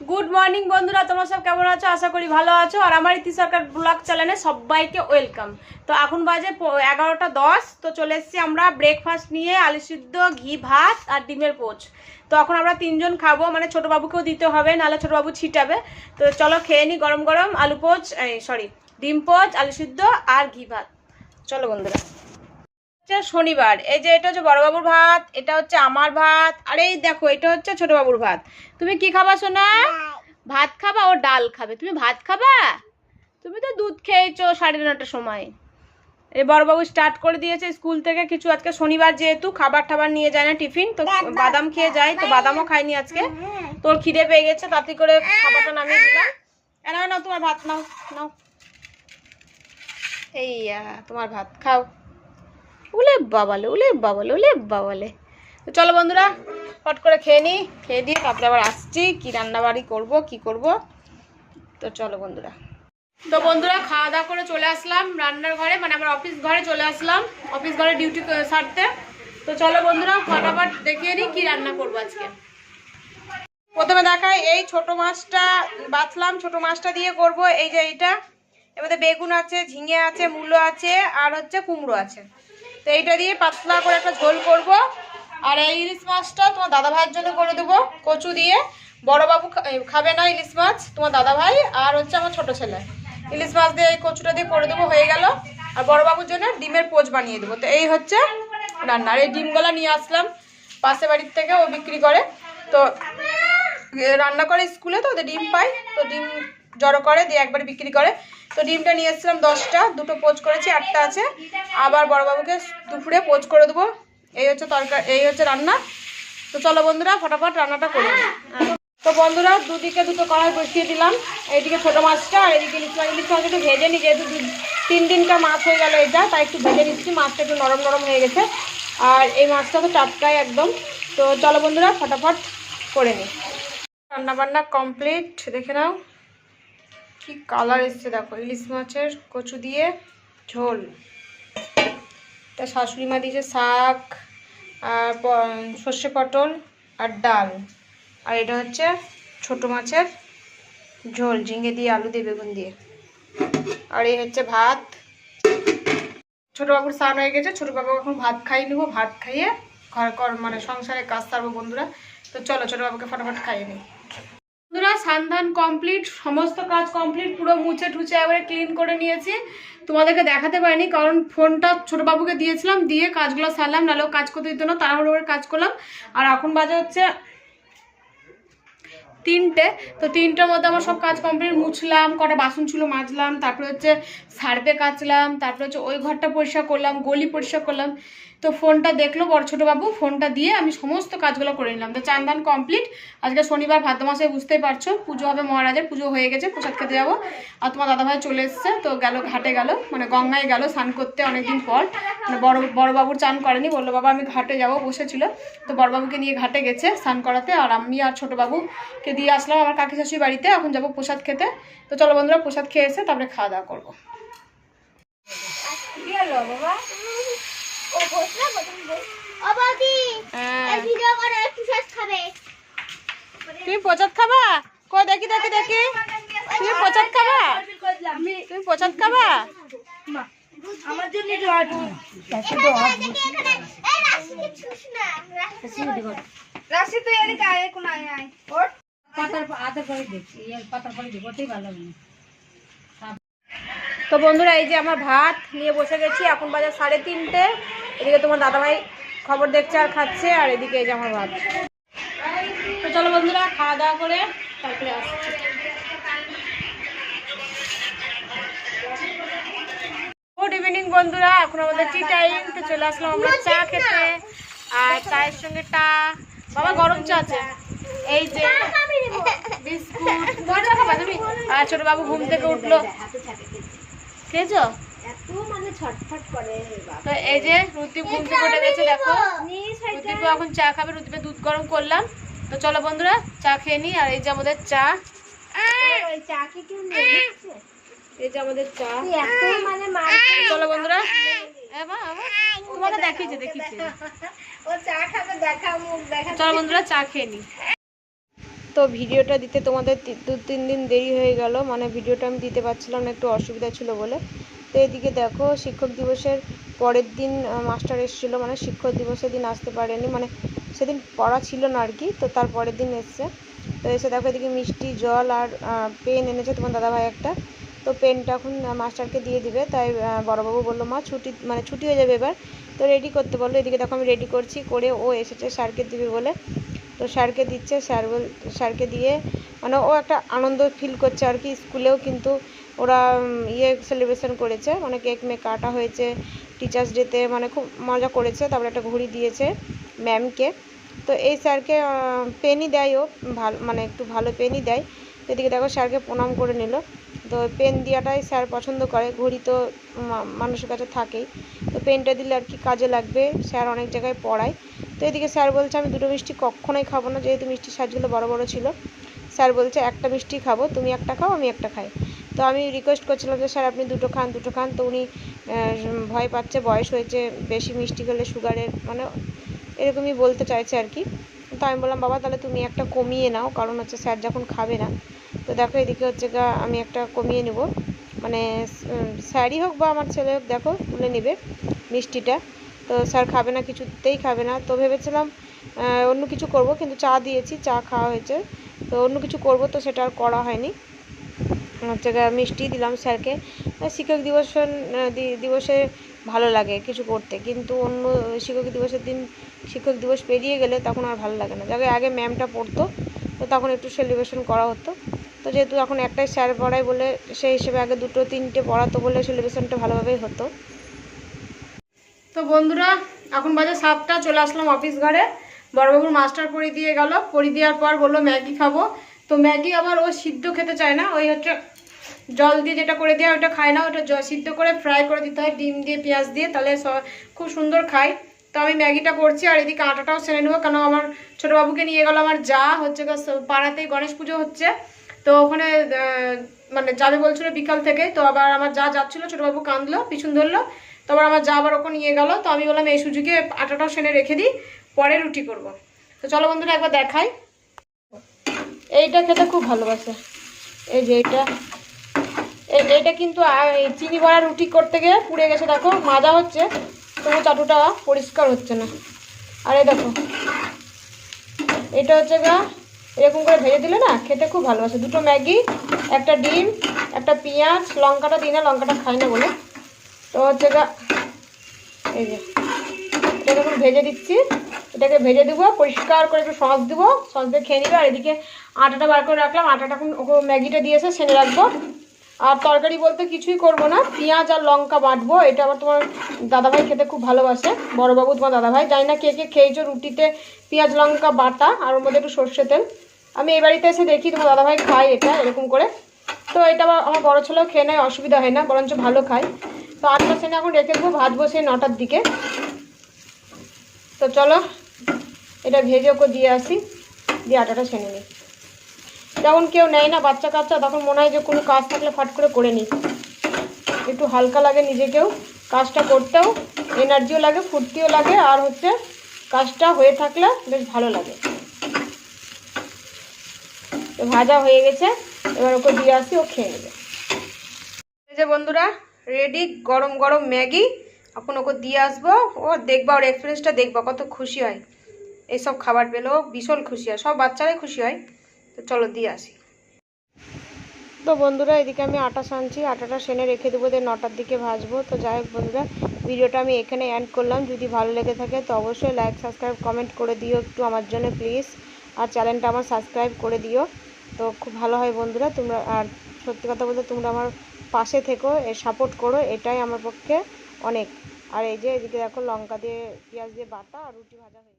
Good morning বন্ধুরা। তোমরা সব কেমন আছো? আশা করি ভালো আছো। আর আমার ইতি সরকার ব্লগ চ্যানেলে সবাইকে ওয়েলকাম তো এখন বাজে এগারোটা দশ। তো চলে এসেছি আমরা ব্রেকফাস্ট নিয়ে, আলু সিদ্ধ, ঘি, ভাত আর ডিমের পোচ। তো এখন আমরা তিনজন খাব। মানে ছোট বাবুকেও দিতে হবে, নাহলে ছোট বাবু ছিটাবে। তো চলো খেয়ে নি গরম গরম আলু পোচ সরি ডিম পোচ, আলু সিদ্ধ আর ঘি, ভাত। চলো বন্ধুরা। হচ্ছে শনিবার। এই যে এটা হচ্ছে বড়বাবুর ভাত, এটা হচ্ছে আমার ভাত, আর এই দেখো, এটা হচ্ছে ছোট বাবুর ভাত। তুমি কি খাবা সোনা? ভাত খাবা ও ডাল খাবে। তুমি ভাত খাবা? তুমি তো দুধ খেয়েছো সাড়ে নটার সময়। এই বড়বাবু স্টার্ট করে দিয়েছে স্কুল থেকে কিছু আজকে শনিবার যেহেতু, খাবার টাবার নিয়ে যায় না টিফিন, তো বাদাম খেয়ে যায়, তো বাদামও খায়নি আজকে। তোর খিদে পেয়ে গেছে তাতে করে খাবারটা নামিয়ে দিলাম। নাও নাও, তোমার ভাত, নাও নাও। এই তোমার ভাত, খাও। বাবালে উলে বাবালে উলে বাবালে তো চলো বন্ধুরা, ফট করে খেয়ে নিই খেয়ে দিয়ে তারপরে আবার আসছি, কি রান্নাবাড়ি করব, কি করব। তো চলো বন্ধুরা। তো বন্ধুরা, খাওয়া দাওয়া করে চলে আসলাম রান্নার ঘরে মানে আমার অফিস ঘরে চলে আসলাম, অফিস ঘরে ডিউটি সারতে। তো চলো বন্ধুরা, ফটাফট দেখিয়ে নিই কি রান্না করব আজকে। প্রথমে দেখাই, এই ছোট মাছটা বাছলাম ছোট মাছটা দিয়ে করব, এই যে এইটা। মধ্যে বেগুন আছে, ঝিঙে আছে, মূলো আছে, আর হচ্ছে কুমড়ো আছে। তো এইটা দিয়ে পাতলা করে একটা ঝোল করব। আর এই ইলিশ মাছটা তোমার দাদা ভাইয়ের জন্য করে দেবো। কচু দিয়ে। বড় বাবু খাবে না ইলিশ মাছ, তোমার দাদা ভাই আর হচ্ছে আমার ছোট ছেলে। ইলিশ মাছ দিয়ে এই কচুটা দিয়ে করে দেবো, হয়ে গেল। আর বড় বাবুর জন্য ডিমের পোচ বানিয়ে দেবো। তো এই হচ্ছে রান্না। আর এই ডিমগুলো নিয়ে আসলাম পাশে বাড়ির থেকে, ও বিক্রি করে। তো রান্না করে স্কুলে, তো ওদের ডিম পাই তো ডিম জড়ো করে, দিয়ে একবার বিক্রি করে। তো ডিমটা নিয়ে এসেছিলাম দশটা, দুটো পোচ করেছি, আটটা আছে। আবার বড়বাবুকে দুপুরে পোচ করে দেবো। এই হচ্ছে তরকারি এই হচ্ছে রান্না। তো চলো বন্ধুরা, ফটাফট রান্নাটা করে। তো বন্ধুরা, দুদিকে দুটো কড়াই বসিয়ে দিলাম। এইদিকে ছোটো মাছটা, আর এদিকে ইলিশ মাছ ইলিশ মাছ একটু ভেজে নিই, যেহেতু তিন দিনটা মাছ হয়ে গেল এটা, তাই একটু ভেজে নিচ্ছি। মাছটা একটু নরম নরম হয়ে গেছে। আর এই মাছটা তো টাটকাই একদম। তো চলো বন্ধুরা, ফটাফট করে নিই। রান্না বান্না কমপ্লিট, দেখে নাও। কি কালার এসছে দেখো? ইলিশ মাছের কচু দিয়ে ঝোল। তা শাশুড়ি মা দিয়েছে শাক, আর সর্ষে পটল আর ডাল। আর এটা হচ্ছে ছোট মাছের ঝোল, ঝিঙে দিয়ে, আলু দিয়ে, বেগুন দিয়ে। আর এই হচ্ছে ভাত। ছোট বাবুর স্নান হয়ে গেছে, ছোট বাবু এখন ভাত খাইয়ে নেব। ভাত খাইয়ে ঘর মানে সংসারে কাজ সারবো বন্ধুরা। তো চলো ছোট বাবুকে ফটাফট খাইয়ে নিই। বন্ধুরা সান্ধান কমপ্লিট সমস্ত কাজ কমপ্লিট পুরো মুছে টুছে একবারে ক্লিন করে নিয়েছি। তোমাদেরকে দেখাতে পারিনি, কারণ ফোনটা ছোট বাবুকে দিয়েছিলাম, দিয়ে কাজগুলো সারলাম নাহলেও কাজ করতে দিত না, তাড়াহুড়ো করে কাজ করলাম। আর এখন বাজে হচ্ছে তিনটে, তো তিনটের মধ্যে আমার সব কাজ কমপ্লিট মুছলাম, কটা বাসন ছিল মাজলাম, তারপরে হচ্ছে সার্ভে কাচলাম, তারপরে হচ্ছে ওই ঘরটা পরিষ্কার করলাম, গলি পরিষ্কার করলাম। তো ফোনটা দেখল বড় ছোটো বাবু, ফোনটা দিয়ে আমি সমস্ত কাজগুলো করে নিলাম। তো চান্দান কমপ্লিট আজকে শনিবার, ভাদ্র মাসে বুঝতেই পারছ, পুজো হবে মহারাজের, পুজো হয়ে গেছে, প্রসাদ খেতে যাব। আর তোমার দাদাভাই চলে এসছে, তো গেল, ঘাটে গেল মানে গঙ্গায় গেল স্নান করতে অনেকদিন পর। মানে বড় বড়বাবুর চান করেনি, বলল, বাবা, আমি ঘাটে যাব, বসেছিল। তো বড়বাবুকে নিয়ে ঘাটে গেছে স্নান করাতে, আর আমি আর ছোটো বাবুকে দিয়ে আসলাম আমার কাকি শাশুড়ি বাড়িতে, এখন যাব প্রসাদ খেতে। তো চলো বন্ধুরা, প্রসাদ খেয়ে এসে তারপরে খাওয়া দাওয়া করব। বাবা? ও বসলা প্রথম বস ও বৌদি। এই ভিডিও করে একটু শেষ খাবে? তুমি খাবা কো দেখি দেখি দেখি তুমি প্রসাদ খাবা তুমি প্রসাদ খাবা আমার জন্য তো বন্ধুরা এই যে আমার ভাত নিয়ে বসে গেছি এখন বাজার সাড়ে তিনটে। এদিকে তোমার দাদাভাই খবর দেখছে আর খাচ্ছে, আর এদিকে এই যে ভাত। তো চলো বন্ধুরা, খাওয়া দাওয়া করে তারপরে আসছি। ইভিনিং বন্ধুরা, এখন আমাদের টি টাইম তো চলে আসলাম আমরা চা খেতে। আর চায়ের সঙ্গে টা, বাবা গরম চা আছে। এই যে বিস্কুট আর ছোট বাবু ঘুম থেকে উঠল। খেয়েছো? ছটফট করে তো এই যে রুটি ঘুম থেকে উঠে গেছে দেখো। রুতিপু এখন চা খাবে রুতিপে দুধ গরম করলাম। তো চলো বন্ধুরা চা খেয়ে নিই আর এই যে আমাদের চা। কেউ এই। যে আমাদের চা। মানে চলো বন্ধুরা। তোমাকে দেখিয়েছে দেখিয়েছে। চলো বন্ধুরা চা খেয়ে নিই তো ভিডিওটা দিতে তোমাদের দু তিন দিন দেরি হয়ে গেল। মানে ভিডিওটা আমি দিতে পারছিলাম না একটু অসুবিধা ছিল বলে। তো এদিকে দেখো, শিক্ষক দিবসের পরের দিন মাস্টার এসেছিল মানে শিক্ষক দিবসের দিন আসতে পারেনি মানে সেদিন পড়া ছিল না আর কি তো তার পরের দিন এসছে। তো এসে দেখো এদিকে মিষ্টি, জল আর পেন এনেছে তোমার দাদাভাই একটা। তো পেনটা এখন মাস্টারকে দিয়ে দিবে, তাই বড়বাবু বলল, মা, ছুটি মানে ছুটি হয়ে যাবে এবার। তো রেডি করতে বলল, এদিকে দেখো আমি রেডি করছি করে ও এসেছে, স্যারকে দিবে বলে। তো স্যারকে দিচ্ছে, স্যার বল, স্যারকে দিয়ে মানে ও একটা আনন্দ ফিল করছে আর কি স্কুলেও কিন্তু ওরা ইয়ে সেলিব্রেশন করেছে। মানে কেক মেক কাটা হয়েছে। টিচার্স ডেতে মানে খুব মজা করেছে। তারপরে একটা ঘড়ি দিয়েছে ম্যামকে তো এই স্যারকে পেনই দেয় ও। ভালো মানে একটু ভালো পেনই দেয়। এদিকে দেখো স্যারকে প্রণাম করে নিল। তো পেন দেওয়াটাই স্যার পছন্দ করে। ঘড়ি তো মানুষের কাছে থাকেই। তো পেনটা দিলে আর কি কাজে লাগবে? স্যার অনেক জায়গায় পড়ায়। তো এদিকে স্যার বলছে, আমি দুটো মিষ্টি কখনোই খাব না। যেহেতু মিষ্টির সাইজগুলো বড় বড় ছিল, স্যার বলছে, একটা মিষ্টি খাব। তুমি একটা খাও, আমি একটা খাই। তো আমি রিকোয়েস্ট করছিলাম যে, স্যার, আপনি দুটো খান দুটো খান। তো উনি ভয় পাচ্ছে, বয়স হয়েছে, বেশি মিষ্টি খেলে সুগারের মানে এরকমই বলতে চাইছে আর কি। তো আমি বললাম, বাবা, তাহলে তুমি একটা কমিয়ে নাও। কারণ হচ্ছে স্যার যখন খাবে না, তো দেখো এদিকে হচ্ছে গা, আমি একটা কমিয়ে নেব। মানে স্যারই হোক বা আমার ছেলে হোক, দেখো, তুলে নেবে মিষ্টিটা। তো স্যার খাবে না, কিছুতেই খাবে না। তো ভেবেছিলাম অন্য কিছু করব, কিন্তু চা দিয়েছি, চা খাওয়া হয়েছে। তো অন্য কিছু করব, তো সেটা আর করা হয়নি। হচ্ছে মিষ্টি দিলাম স্যারকে। শিক্ষক দিবস দিবসে ভালো লাগে কিছু করতে। কিন্তু অন্য শিক্ষক দিবসের দিন শিক্ষক দিবস পেরিয়ে গেলে তখন আর ভালো লাগে না। যাকে আগে ম্যামটা পড়তো, তো তখন একটু সেলিব্রেশন করা হতো। তো যেহেতু এখন একটাই স্যার পড়ায় বলে, সেই হিসেবে আগে দুটো, তিনটে পড়াতো বলে সেলিব্রেশনটা ভালোভাবেই হতো। তো বন্ধুরা, এখন বাজে সাতটা, চলে আসলাম অফিস ঘরে। বড়বাবুর মাস্টার পড়িয়ে দিয়ে গেল। পড়িয়ে দেওয়ার পর বলল, ম্যাগি খাব। তো ম্যাগি আবার ও সিদ্ধ খেতে চায় না, ওই হচ্ছে জল দিয়ে যেটা করে দেওয়া ওটা খায় না, ওটা সিদ্ধ করে ফ্রাই করে দিতে হয়, ডিম দিয়ে, পেঁয়াজ দিয়ে, তাহলে খুব সুন্দর খায়। তো আমি ম্যাগিটা করছি আর এদিকে আটাটাও সেরে নেব, কেন আমার ছোটো বাবুকে নিয়ে গেল আমার যা, হচ্ছে পাড়াতেই গণেশ পুজো হচ্ছে। তো ওখানে মানে যাবে বলছিল বিকাল থেকে, তো আবার আমার যা যাচ্ছিল, ছোটোবাবু কাঁদলো, পিছন ধরলো। তো আবার আমার যা আবার ওকে নিয়ে গেল, তো আমি বললাম, এই সুযোগে আটাটাও সেনে রেখে দিই, পরে রুটি করব। তো চলো বন্ধুরা, একবার দেখাই। এইটা খেতে খুব ভালোবাসে। এই যে এইটা। এ- এইটা কিন্তু চিনি ভরা রুটি করতে গিয়ে পুড়ে গেছে, দেখো। মাজা হচ্ছে তবু চাটুটা পরিষ্কার হচ্ছে না। আর এই দেখো, এটা হচ্ছে গা, এরকম করে ভেজে দিলে না খেতে খুব ভালোবাসে। দুটো ম্যাগি, একটা ডিম, একটা পেঁয়াজ, লঙ্কাটা দিই না, লঙ্কাটা খাই না বলে। তো হচ্ছে গা, এই যে এখন ভেজে দিচ্ছি, এটাকে ভেজে দেবো, পরিষ্কার করে একটু সস দেবো, সস দিয়ে খেয়ে নিবে। আর এদিকে আটাটা বার করে রাখলাম, আটাটা এখন ম্যাগিটা দিয়েছে, সেনে রাখব। আর তরকারি বলতে কিছুই করব না। পেঁয়াজ আর লঙ্কা বাটবো, এটা আবার তোমার দাদাভাই খেতে খুব ভালোবাসে, বড়োবাবু তোমার দাদাভাই। জানি না কে কে খেয়েছো রুটিতে পেঁয়াজ, লঙ্কা, বাটা আর ওর মধ্যে একটু সর্ষে তেল। আমি এই বাড়িতে এসে দেখি তোমার দাদাভাই খায় এটা এরকম করে। তো এটা আমার বড়ো ছেলেও খেয়ে নেয়, অসুবিধা হয় না, বরঞ্চ ভালো খায়। তো আটটা সেনে এখন রেখে দেবো ভাত বসে নটার দিকে। তো চলো, এটা ভেজে ওকে দিয়ে আসি, দিয়ে আটাটা ছেনে নিই। যখন কেউ নেয় না বাচ্চা কাচ্চা, তখন মনে হয় যে কোনো কাজ থাকলে ফাট করে করে নিই। একটু হালকা লাগে নিজেকেও। কাজটা করতেও এনার্জিও লাগে, ফুর্তিও লাগে, আর হচ্ছে কাজটা হয়ে থাকলে বেশ ভালো লাগে। তো ভাজা হয়ে গেছে, এবার ওকে দিয়ে আসি, ও খেয়ে নেবে। এই যে বন্ধুরা রেডি গরম গরম ম্যাগি। এখন ওকে দিয়ে আসব, ও দেখবা, ওর এক্সপিরিয়েন্সটা দেখবা, কত খুশি হয়। এইসব খাবার পেলেও ভীষণ খুশি হয়, সব বাচ্চারাই খুশি হয়। তো চলো দিয়ে আসি। তো বন্ধুরা, এদিকে আমি আটা সানছি। আটাটা সেনে রেখে দেবো দিয়ে নটার দিকে ভাজবো। তো যাই হোক বন্ধুরা, ভিডিওটা আমি এখানে এন্ড করলাম। যদি ভালো লেগে থাকে, তো অবশ্যই লাইক সাবস্ক্রাইব কমেন্ট করে দিও একটু আমার জন্য প্লিজ আর চ্যানেলটা আমার সাবস্ক্রাইব করে দিও। তো খুব ভালো হয় বন্ধুরা, তোমরা, আর সত্যি কথা বলতে তোমরা আমার পাশে থেকো সাপোর্ট করো, এটাই আমার পক্ষে অনেক। আর এই যে, এদিকে দেখো লঙ্কা দিয়ে, পেঁয়াজ দিয়ে বাটা, আর রুটি ভাজা হয়ে।